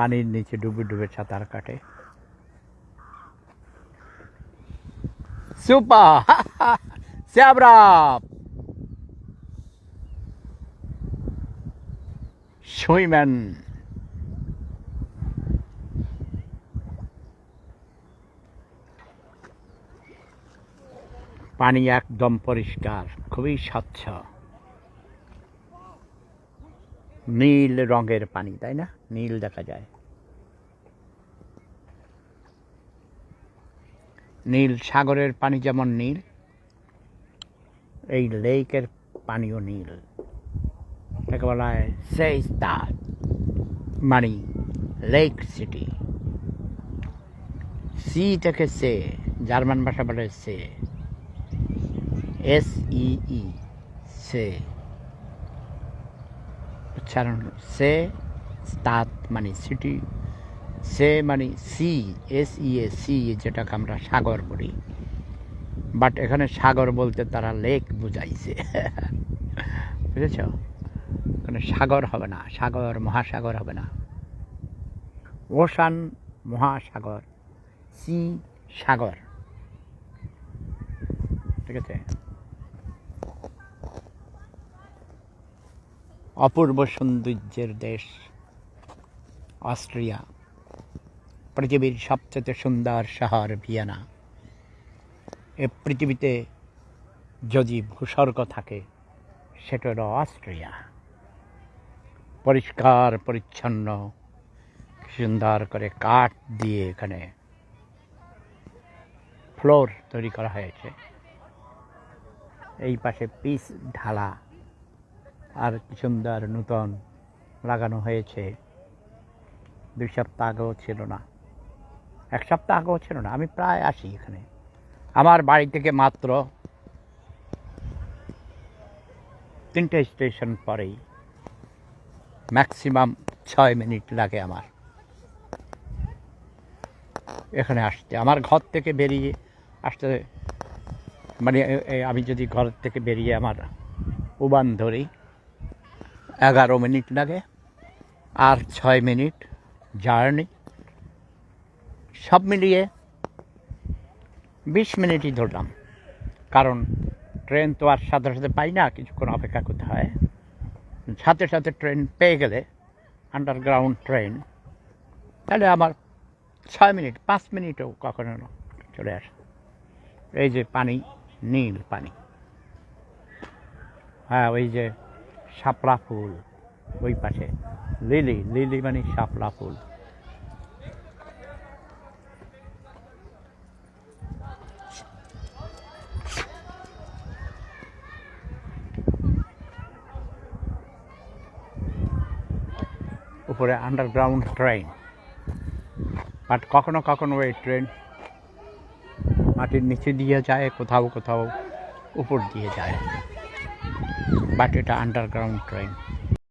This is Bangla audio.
পানির নিচে ডুবে ডুবে সাঁতার কাটে। স্যাবরাপ সুইম্যান। পানি একদম পরিষ্কার খুবই স্বচ্ছ। নীল রঙের পানি, তাই না? নীল দেখা যায়। নীল সাগরের পানি যেমন নীল, এই লেকের পানিও নীল। তাকে বলা হয় সেইস্তাদ মানে লেক সিটি। সি থেকে সে জার্মান ভাষা বলে সে এস ই ই সে উচ্চারণ সে তাত মানে সিটি, সে মানে C S E A C, যেটাকে আমরা সাগর বলি। বাট এখানে সাগর বলতে তারা লেক বুঝাইছে। বুঝেছ? এখানে সাগর হবে না, সাগর, মহাসাগর হবে না। ওশান, মহাসাগর, সি, সাগর। ঠিক আছে? অপূর্ব সৌন্দর্যের দেশ, অস্ট্রিয়া, পৃথিবীর সবচেয়ে সুন্দর শহর ভিয়েনা। এ পৃথিবীতে যদি ভূস্বর্গ থাকে সেটা হলো অস্ট্রিয়া। পরিষ্কার, পরিচ্ছন্ন, সুন্দর করে কাঠ দিয়ে এখানে ফ্লোর তৈরি করা হয়েছে। এই পাশে পিস ঢালা। আর কি সুন্দর নূতন লাগানো হয়েছে। দুই সপ্তাহ আগেও ছিল না। এক সপ্তাহ আগেও ছিল না, আমি প্রায় আসি এখানে। আমার বাড়ি থেকে মাত্র তিনটে স্টেশন পরেই। ম্যাক্সিমাম ছয় মিনিট লাগে আমার। এখানে আসতে। আমার ঘর থেকে বেরিয়ে আসতে মানে আমি যদি ঘর থেকে বেরিয়ে আমার উবান ধরি এগারো মিনিট লাগে আর ছয় মিনিট জার্নি। সব মিলিয়ে বিশ মিনিটই ধরলাম। কারণ ট্রেন তো আর সাথে সাথে পাই না, কিছুক্ষণ অপেক্ষা করতে হয়। সাথে সাথে ট্রেন পেয়ে গেলে আন্ডারগ্রাউন্ড ট্রেন, তাহলে আমার ছয় মিনিট, পাঁচ মিনিটও কখনো চলে আসে। এই যে পানি, নীল পানি। হ্যাঁ ওই যে শাপলা ফুল, ওই পাশে। লিলি লিলি মানে শাপলা ফুল। উপরে আন্ডারগ্রাউন্ড ট্রেন বাট কখনো কখনো এই ট্রেন মাটির নিচে দিয়ে যায়, কোথাও কোথাও উপর দিয়ে যায়। বাট এটা আন্ডারগ্রাউন্ড ট্রেন